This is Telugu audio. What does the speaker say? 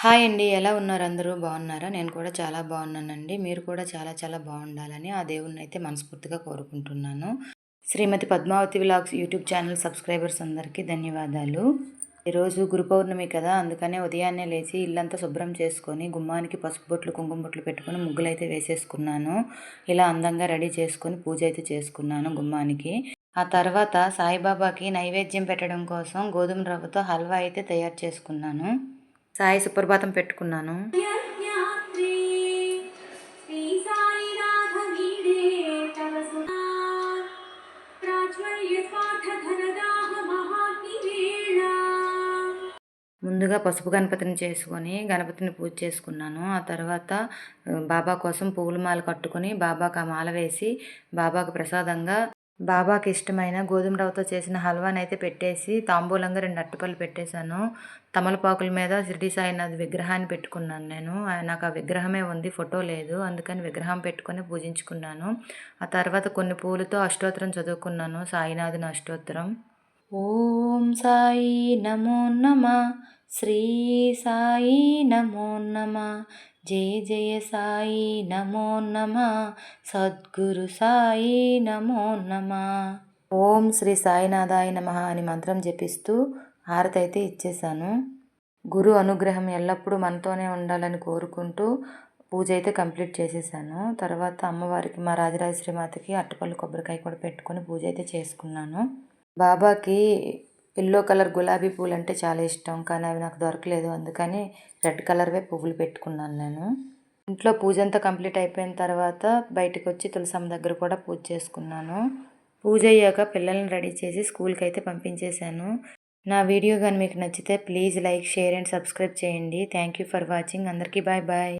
హాయ్ అండి. ఎలా ఉన్నారు అందరూ? బాగున్నారా? నేను కూడా చాలా బాగున్నానండి. మీరు కూడా చాలా చాలా బాగుండాలని ఆ దేవుణ్ణి అయితే మనస్ఫూర్తిగా కోరుకుంటున్నాను. Shrimati Padmavathi vlogs YouTube channel subscribers అందరికీ ధన్యవాదాలు. ఈరోజు గురు పౌర్ణమి కదా అందుకనే ఉదయాన్నే లేచి ఇల్లంతా శుభ్రం చేసుకొని గుమ్మానికి పసుపు బొట్లు కుంకుమ బొట్లు పెట్టుకొని ముగ్గులు అయితే వేసేసుకున్నాను. ఇలా అందంగా రెడీ చేసుకొని పూజ అయితే చేసుకున్నాను గుమ్మానికి. ఆ తర్వాత సాయిబాబాకి నైవేద్యం పెట్టడం కోసం గోధుమ రవ్వతో హల్వా అయితే తయారు చేసుకున్నాను. సాయి సుప్రభాతం పెట్టుకున్నాను. ముందుగా పసుపు గణపతిని చేసుకొని గణపతిని పూజ చేసుకున్నాను. ఆ తర్వాత బాబా కోసం పువ్వుల మాల కట్టుకొని బాబాకి ఆ మాల వేసి బాబాకు ప్రసాదంగా బాబాకి ఇష్టమైన గోధుమ రవ్వతో చేసిన హల్వాని అయితే పెట్టేసి తాంబూలంగా రెండు అట్టపళ్ళు పెట్టేశాను. తమలపాకుల మీద షిరిడి సాయినాథ్ విగ్రహాన్ని పెట్టుకున్నాను నేను. నాకు ఆ విగ్రహమే ఉంది ఫోటో లేదు. అందుకని విగ్రహం పెట్టుకొని పూజించుకున్నాను. ఆ తర్వాత కొన్ని పూలతో అష్టోత్తరం చదువుకున్నాను సాయినాథుని అష్టోత్తరం. ఓం సాయి నమో నమ. శ్రీ సాయి నమో నమ. జయ జయ సాయి నమో నమ. సద్గురు సాయి నమో నమ. ఓం శ్రీ సాయినాథాయ నమ అని మంత్రం జపిస్తూ హారతి అయితే ఇచ్చేశాను. గురు అనుగ్రహం ఎల్లప్పుడూ మనతోనే ఉండాలని కోరుకుంటూ పూజ అయితే కంప్లీట్ చేసేసాను తర్వాత అమ్మవారికి మా రాజరాజేశ్వరి మాతకి అట్టుపల్లి కొబ్బరికాయ కూడా పెట్టుకొని పూజ అయితే చేసుకున్నాను. బాబాకి ఎల్లో కలర్ గులాబీ పూలు అంటే చాలా ఇష్టం. కానీ అవి నాకు దొరకలేదు. అందుకని రెడ్ కలర్వే పువ్వులు పెట్టుకున్నాను నేను. ఇంట్లో పూజ అంతా కంప్లీట్ అయిపోయిన తర్వాత బయటకు వచ్చి తులసమ్మ దగ్గర కూడా పూజ చేసుకున్నాను. పూజ అయ్యాక పిల్లల్ని రెడీ చేసి స్కూల్కి అయితే పంపించేశాను. నా వీడియో కానీ మీకు నచ్చితే please like share and subscribe చేయండి. Thank you for watching. అందరికీ బాయ్ బాయ్.